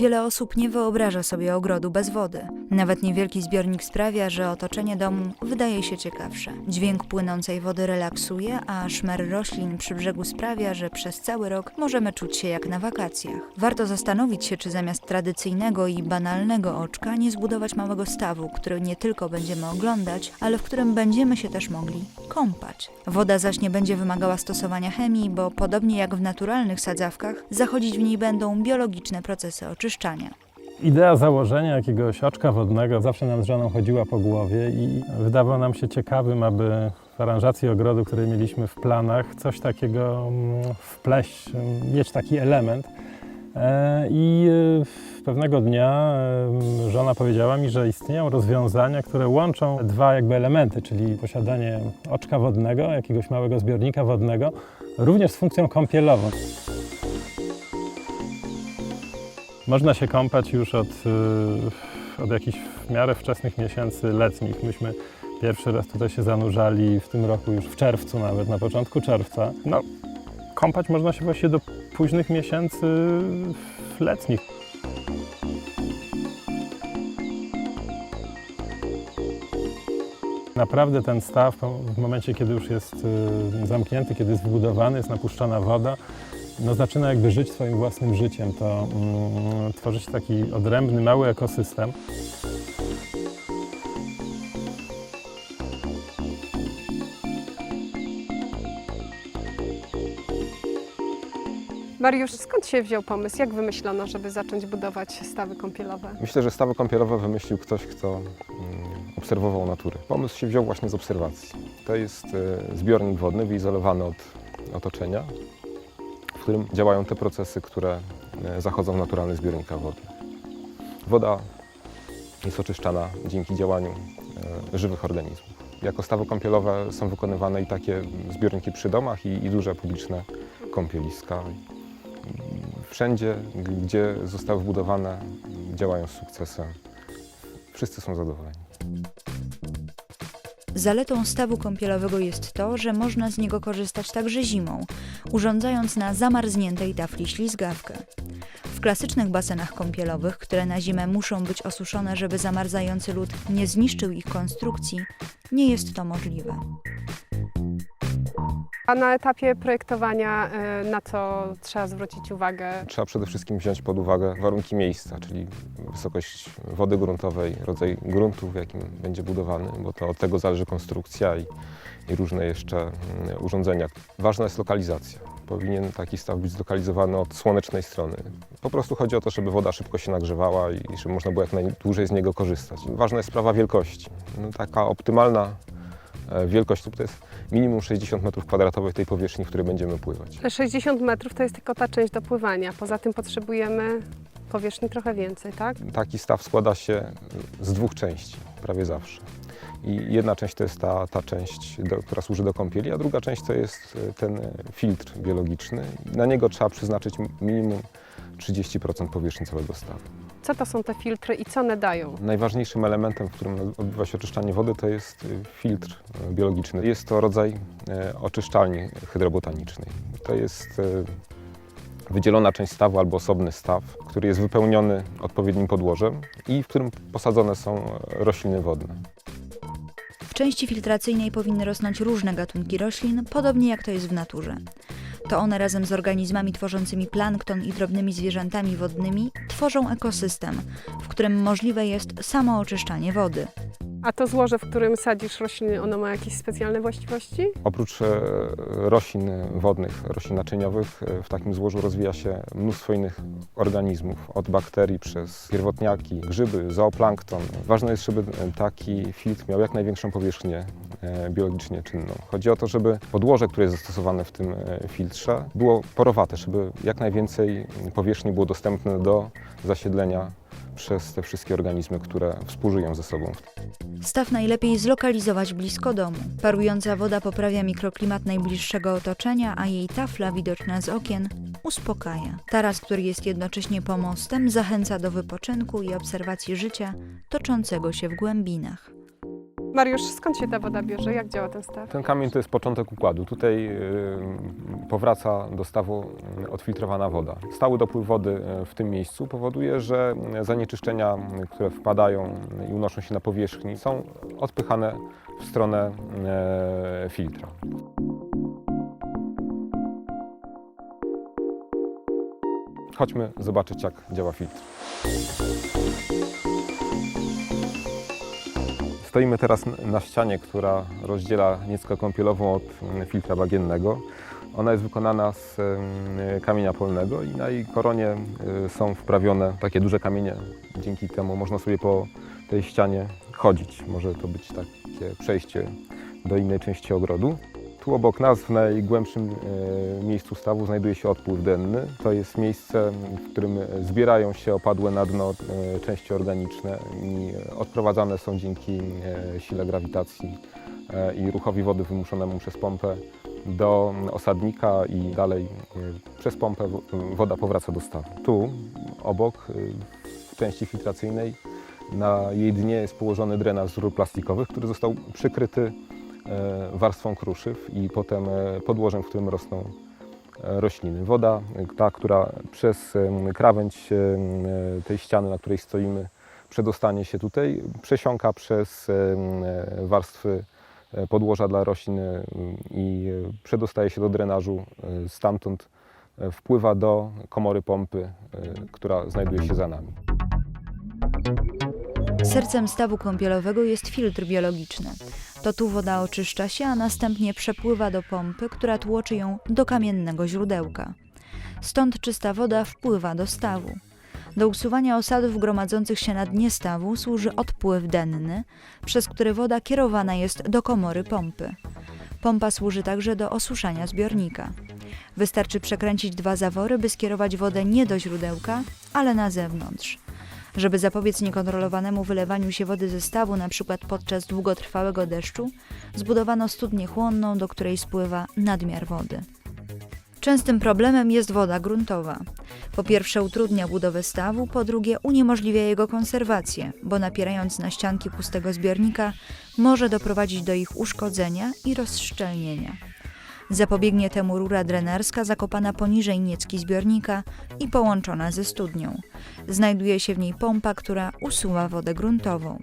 Wiele osób nie wyobraża sobie ogrodu bez wody. Nawet niewielki zbiornik sprawia, że otoczenie domu wydaje się ciekawsze. Dźwięk płynącej wody relaksuje, a szmer roślin przy brzegu sprawia, że przez cały rok możemy czuć się jak na wakacjach. Warto zastanowić się, czy zamiast tradycyjnego i banalnego oczka nie zbudować małego stawu, który nie tylko będziemy oglądać, ale w którym będziemy się też mogli kąpać. Woda zaś nie będzie wymagała stosowania chemii, bo podobnie jak w naturalnych sadzawkach, zachodzić w niej będą biologiczne procesy oczyszczania. Idea założenia jakiegoś oczka wodnego zawsze nam z żoną chodziła po głowie i wydawało nam się ciekawym, aby w aranżacji ogrodu, który mieliśmy w planach, coś takiego mm, wpleść, mm, mieć taki element. E, I e, pewnego dnia e, żona powiedziała mi, że istnieją rozwiązania, które łączą dwa jakby elementy, czyli posiadanie oczka wodnego, jakiegoś małego zbiornika wodnego, również z funkcją kąpielową. Można się kąpać już od, y, od jakichś w miarę wczesnych miesięcy letnich. Myśmy pierwszy raz tutaj się zanurzali w tym roku już w czerwcu nawet, na początku czerwca. No, kąpać można się właściwie do późnych miesięcy letnich. Naprawdę ten staw w momencie, kiedy już jest y, zamknięty, kiedy jest wybudowany, jest napuszczana woda, no, zaczyna jakby żyć swoim własnym życiem. To mm, tworzy się taki odrębny, mały ekosystem. Mariusz, skąd się wziął pomysł? Jak wymyślono, żeby zacząć budować stawy kąpielowe? Myślę, że stawy kąpielowe wymyślił ktoś, kto mm, obserwował naturę. Pomysł się wziął właśnie z obserwacji. To jest e, zbiornik wodny wyizolowany od otoczenia, którym działają te procesy, które e, zachodzą w naturalnych zbiornikach wodnych. Woda jest oczyszczana dzięki działaniu e, żywych organizmów. Jako stawy kąpielowe są wykonywane i takie zbiorniki przy domach i, i duże publiczne kąpieliska. Wszędzie, gdzie zostały wbudowane, działają z sukcesem. Wszyscy są zadowoleni. Zaletą stawu kąpielowego jest to, że można z niego korzystać także zimą, urządzając na zamarzniętej tafli ślizgawkę. W klasycznych basenach kąpielowych, które na zimę muszą być osuszone, żeby zamarzający lód nie zniszczył ich konstrukcji, nie jest to możliwe. A na etapie projektowania y, na co trzeba zwrócić uwagę? Trzeba przede wszystkim wziąć pod uwagę warunki miejsca, czyli wysokość wody gruntowej, rodzaj gruntu, w jakim będzie budowany, bo to od tego zależy konstrukcja i, i różne jeszcze mm, urządzenia. Ważna jest lokalizacja. Powinien taki staw być zlokalizowany od słonecznej strony. Po prostu chodzi o to, żeby woda szybko się nagrzewała i żeby można było jak najdłużej z niego korzystać. Ważna jest sprawa wielkości. No, taka optymalna e, wielkość to jest minimum 60 m2 tej powierzchni, w której będziemy pływać. Te 60 metrów to jest tylko ta część do pływania. Poza tym potrzebujemy powierzchni trochę więcej, tak? Taki staw składa się z dwóch części, prawie zawsze. I jedna część to jest ta, ta część, do, która służy do kąpieli, a druga część to jest e, ten filtr biologiczny. Na niego trzeba przeznaczyć minimum 30% powierzchni całego stawu. Co to są te filtry i co one dają? Najważniejszym elementem, w którym odbywa się oczyszczanie wody, to jest e, filtr e, biologiczny. Jest to rodzaj e, oczyszczalni hydrobotanicznej. To jest wydzielona część stawu albo osobny staw, który jest wypełniony odpowiednim podłożem i w którym posadzone są rośliny wodne. W części filtracyjnej powinny rosnąć różne gatunki roślin, podobnie jak to jest w naturze. To one razem z organizmami tworzącymi plankton i drobnymi zwierzętami wodnymi tworzą ekosystem, w którym możliwe jest samo oczyszczanie wody. A to złoże, w którym sadzisz rośliny, ono ma jakieś specjalne właściwości? Oprócz e, roślin wodnych, roślin naczyniowych, e, w takim złożu rozwija się mnóstwo innych organizmów, od bakterii przez pierwotniaki, grzyby, zooplankton. Ważne jest, żeby taki filtr miał jak największą powierzchnię biologicznie czynną. Chodzi o to, żeby podłoże, które jest zastosowane w tym e, filtrze, było porowate, żeby jak najwięcej powierzchni było dostępne do zasiedlenia przez te wszystkie organizmy, które współżyją ze sobą. Staw najlepiej zlokalizować blisko domu. Parująca woda poprawia mikroklimat najbliższego otoczenia, a jej tafla widoczna z okien uspokaja. Taras, który jest jednocześnie pomostem, zachęca do wypoczynku i obserwacji życia toczącego się w głębinach. Mariusz, skąd się ta woda bierze? Jak działa ten staw? Ten kamień to jest początek układu. Tutaj y, powraca do stawu y, odfiltrowana woda. Stały dopływ wody y, w tym miejscu powoduje, że zanieczyszczenia, które wpadają i unoszą się na powierzchni, są odpychane w stronę filtra. Chodźmy zobaczyć, jak działa filtr. Stoimy teraz na ścianie, która rozdziela nieckę kąpielową od mm, filtra bagiennego. Ona jest wykonana z mm, kamienia polnego i na jej koronie y, są wprawione takie duże kamienie. Dzięki temu można sobie po tej ścianie chodzić. Może to być takie przejście do innej części ogrodu. Tu obok nas, w najgłębszym e, miejscu stawu, znajduje się odpływ denny. To jest miejsce, w którym zbierają się opadłe na dno e, części organiczne i odprowadzane są dzięki e, sile grawitacji e, i ruchowi wody wymuszonemu przez pompę do osadnika i dalej e, przez pompę wo- woda powraca do stawu. Tu obok, e, w części filtracyjnej, na jej dnie jest położony drenaż z rur plastikowych, który został przykryty e, warstwą kruszyw i potem e, podłożem, w którym rosną e, rośliny. Woda, e, ta, która przez krawędź e, tej ściany, na której stoimy, przedostanie się tutaj, przesiąka przez e, warstwy e, podłoża dla roślin e, i e, przedostaje się do drenażu. e, Stamtąd e, wpływa do komory pompy, e, która znajduje się za nami. Sercem stawu kąpielowego jest filtr biologiczny. To tu woda oczyszcza się, a następnie przepływa do pompy, która tłoczy ją do kamiennego źródełka. Stąd czysta woda wpływa do stawu. Do usuwania osadów gromadzących się na dnie stawu służy odpływ denny, przez który woda kierowana jest do komory pompy. Pompa służy także do osuszania zbiornika. Wystarczy przekręcić dwa zawory, by skierować wodę nie do źródełka, ale na zewnątrz. Żeby zapobiec niekontrolowanemu wylewaniu się wody ze stawu, np. podczas długotrwałego deszczu, zbudowano studnię chłonną, do której spływa nadmiar wody. Częstym problemem jest woda gruntowa. Po pierwsze utrudnia budowę stawu, po drugie uniemożliwia jego konserwację, bo napierając na ścianki pustego zbiornika może doprowadzić do ich uszkodzenia i rozszczelnienia. Zapobiegnie temu rura drenerska zakopana poniżej niecki zbiornika i połączona ze studnią. Znajduje się w niej pompa, która usuwa wodę gruntową.